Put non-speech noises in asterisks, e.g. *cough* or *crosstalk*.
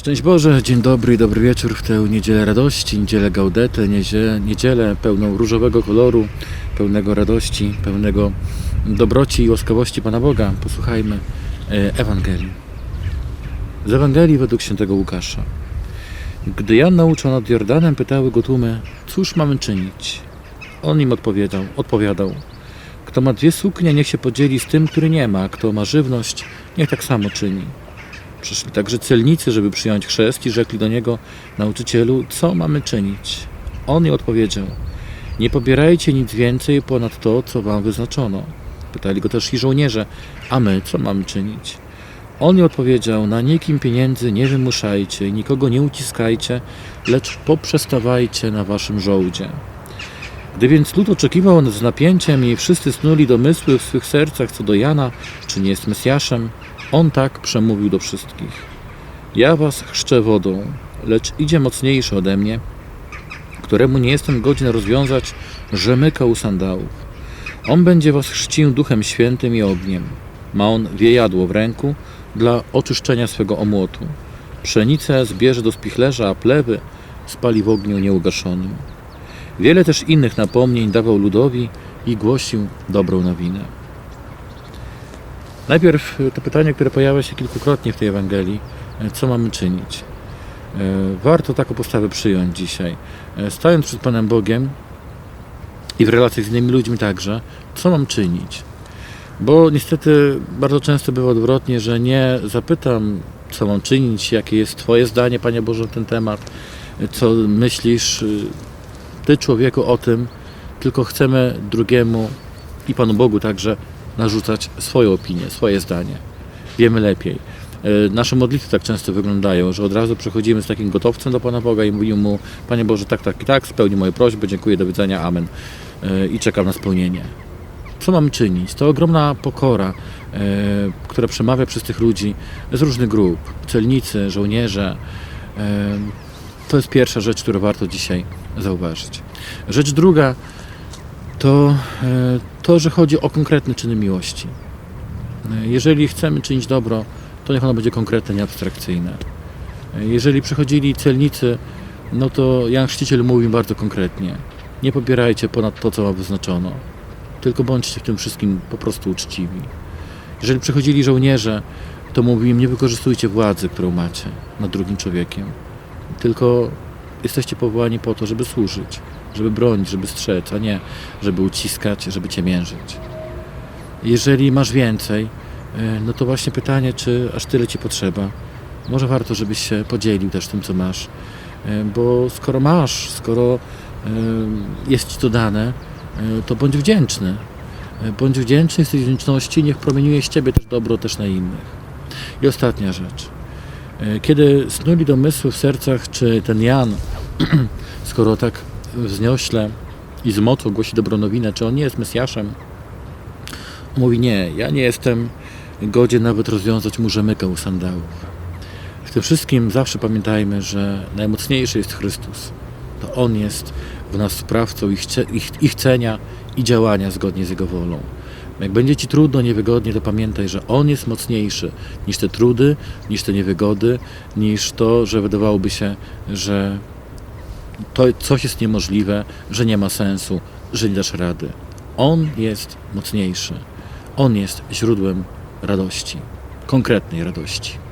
Szczęść Boże, dzień dobry i dobry wieczór w tę niedzielę radości, niedzielę gaudetę, niedzielę, pełną różowego koloru, pełnego radości, pełnego dobroci i łaskawości Pana Boga. Posłuchajmy e, Ewangelii. Z Ewangelii według świętego Łukasza. Gdy Jan nauczał nad Jordanem, pytały go tłumy, cóż mamy czynić? On im odpowiedział, odpowiadał, kto ma dwie suknie, niech się podzieli z tym, który nie ma, kto ma żywność, niech tak samo czyni. Przyszli także celnicy, żeby przyjąć chrzest i rzekli do niego, nauczycielu, co mamy czynić? On im odpowiedział, nie pobierajcie nic więcej ponad to, co wam wyznaczono. Pytali go też i żołnierze, a my co mamy czynić? On im odpowiedział, na nikim pieniędzy nie wymuszajcie i nikogo nie uciskajcie, lecz poprzestawajcie na waszym żołdzie. Gdy więc lud oczekiwał z napięciem i wszyscy snuli domysły w swych sercach co do Jana, czy nie jest Mesjaszem, on tak przemówił do wszystkich. Ja was chrzczę wodą, lecz idzie mocniejszy ode mnie, któremu nie jestem godzien rozwiązać rzemyka u sandałów. On będzie was chrzcił duchem świętym i ogniem. Ma on wiejadło w ręku dla oczyszczenia swego omłotu. Pszenicę zbierze do spichlerza, a plewy spali w ogniu nieugaszonym. Wiele też innych napomnień dawał ludowi i głosił dobrą nowinę. Najpierw to pytanie, które pojawia się kilkukrotnie w tej Ewangelii. e, Co mamy czynić? E, Warto taką postawę przyjąć dzisiaj. E, Stając przed Panem Bogiem i w relacjach z innymi ludźmi także, co mam czynić? Bo niestety bardzo często bywa odwrotnie, że nie zapytam, co mam czynić, jakie jest Twoje zdanie, Panie Boże, na ten temat, e, co myślisz Ty, człowieku, o tym, tylko chcemy drugiemu i Panu Bogu także narzucać swoją opinię, swoje zdanie. Wiemy lepiej. E, Nasze modlitwy tak często wyglądają, że od razu przechodzimy z takim gotowcem do Pana Boga i mówimy Mu, Panie Boże, tak, tak i tak, spełni moje prośby, dziękuję, do widzenia, amen. E, I czekam na spełnienie. Co mam czynić? To ogromna pokora, e, która przemawia przez tych ludzi z różnych grup, celnicy, żołnierze. To jest pierwsza rzecz, którą warto dzisiaj zauważyć. Rzecz druga to e, to, że chodzi o konkretne czyny miłości. E, Jeżeli chcemy czynić dobro, to niech ono będzie konkretne, nie abstrakcyjne. E, Jeżeli przychodzili celnicy, no to Jan Chrzciciel mówił bardzo konkretnie. Nie pobierajcie ponad to, co wam wyznaczono, tylko bądźcie w tym wszystkim po prostu uczciwi. Jeżeli przychodzili żołnierze, to mówił im, nie wykorzystujcie władzy, którą macie nad drugim człowiekiem, tylko jesteście powołani po to, żeby służyć, żeby bronić, żeby strzec, a nie żeby uciskać, żeby ciemiężyć. Jeżeli masz więcej, e, no to właśnie pytanie, czy aż tyle ci potrzeba. Może warto, żebyś się podzielił też tym, co masz, E, bo skoro masz, skoro e, jest ci to dane, to bądź wdzięczny. Bądź wdzięczny z tej wdzięczności, niech promieniuje z ciebie też dobro też na innych. I ostatnia rzecz. Kiedy snuli domysły w sercach, czy ten Jan, *clears throat* skoro tak wzniośle i z mocą głosi dobrą nowinę, czy on nie jest Mesjaszem, mówi nie, ja nie jestem godzien nawet rozwiązać mu rzemyka u sandałów. W tym wszystkim zawsze pamiętajmy, że najmocniejszy jest Chrystus. To On jest w nas sprawcą i, chce, i, ch- i chcenia, i działania zgodnie z Jego wolą. Jak będzie Ci trudno, niewygodnie, to pamiętaj, że On jest mocniejszy niż te trudy, niż te niewygody, niż to, że wydawałoby się, że to coś jest niemożliwe, że nie ma sensu, że nie dasz rady. On jest mocniejszy. On jest źródłem radości, konkretnej radości.